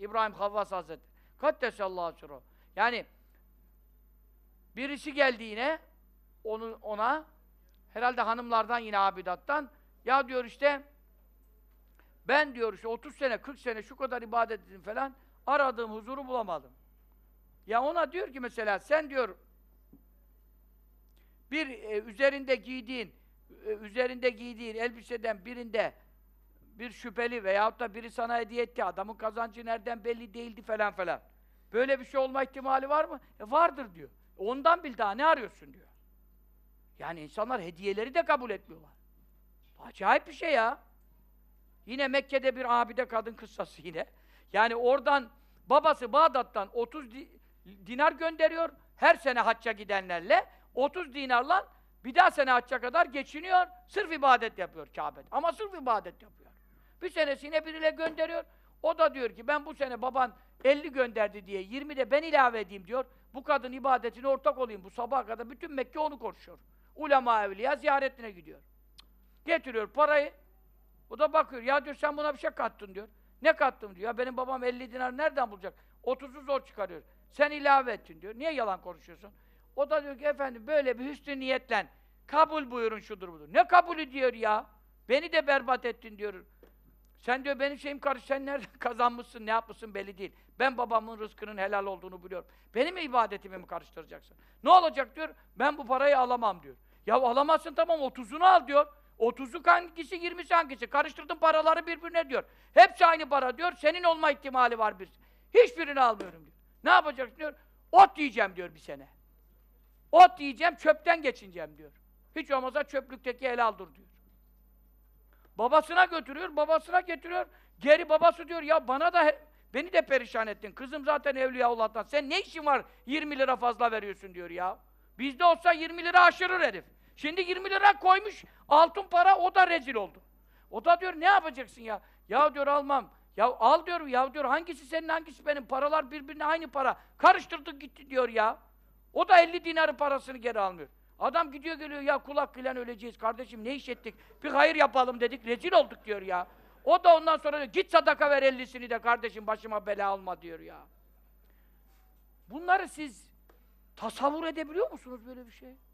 İbrahim Havvas Hazretleri. Kaddesallahu sürru. Yani birisi geldi yine onu ona herhalde hanımlardan yine abidattan ya diyor işte ben diyor işte 30 sene 40 sene şu kadar ibadet ettim falan aradığım huzuru bulamadım. Ya ona diyor ki mesela sen diyor bir e, üzerinde giydiğin e, üzerinde giydiğin elbiseden birinde bir şüpheli veyahut da biri sana hediye etti, adamın kazancı nereden belli değildi falan falan. Böyle bir şey olma ihtimali var mı? E vardır diyor. Ondan bil daha ne arıyorsun diyor. Yani insanlar hediyeleri de kabul etmiyorlar. Acayip bir şey ya. Yine Mekke'de bir abide kadın kıssası yine. Yani oradan babası Bağdat'tan 30 di- dinar gönderiyor. Her sene hacca gidenlerle 30 dinarla bir daha sene hacca kadar geçiniyor. Sırf ibadet yapıyor Kabe'de. Ama sırf ibadet yapıyor. Bir senesine biriyle gönderiyor. O da diyor ki ben bu sene baban 50 gönderdi diye 20 de ben ilave edeyim diyor. Bu kadın ibadetine ortak olayım. Bu sabaha kadar bütün Mekke onu konuşuyor. Ulema evliya ziyaretine gidiyor. Getiriyor parayı. O da bakıyor. Ya diyor sen buna bir şey kattın diyor. Ne kattım diyor. Ya benim babam 50 dinar nereden bulacak? 30'u zor çıkarıyor. Sen ilave ettin diyor. Niye yalan konuşuyorsun? O da diyor ki efendim böyle bir hüsnü niyetle kabul buyurun şudur budur. Ne kabulü diyor ya? Beni de berbat ettin diyor. Sen diyor benim şeyim karış, sen nereden kazanmışsın, ne yapmışsın belli değil. Ben babamın rızkının helal olduğunu biliyorum. Benim ibadetimi mi karıştıracaksın? Ne olacak diyor, ben bu parayı alamam diyor. Ya alamazsın tamam, otuzunu al diyor. Otuzu hangisi, yirmisi hangisi? Karıştırdın paraları birbirine diyor. Hepsi aynı para diyor, senin olma ihtimali var bir. Hiçbirini almıyorum diyor. Ne yapacaksın diyor, ot yiyeceğim diyor bir sene. Ot yiyeceğim, çöpten geçineceğim diyor. Hiç olmazsa çöplükteki el aldır diyor. Babasına götürüyor, babasına getiriyor. Geri babası diyor ya bana da beni de perişan ettin. Kızım zaten Evliyaullah'tan. Sen ne işin var 20 lira fazla veriyorsun diyor ya. Bizde olsa 20 lira aşırır herif. Şimdi 20 lira koymuş altın para o da rezil oldu. O da diyor ne yapacaksın ya? Ya diyor almam. Ya al diyor ya diyor hangisi senin hangisi benim paralar birbirine aynı para. Karıştırdık gitti diyor ya. O da 50 dinarı parasını geri almıyor. Adam gidiyor geliyor ya kulak kılan öleceğiz kardeşim ne iş ettik bir hayır yapalım dedik rezil olduk diyor ya. O da ondan sonra diyor, git sadaka ver 50'sini de kardeşim başıma bela alma diyor ya. Bunları siz tasavvur edebiliyor musunuz böyle bir şey?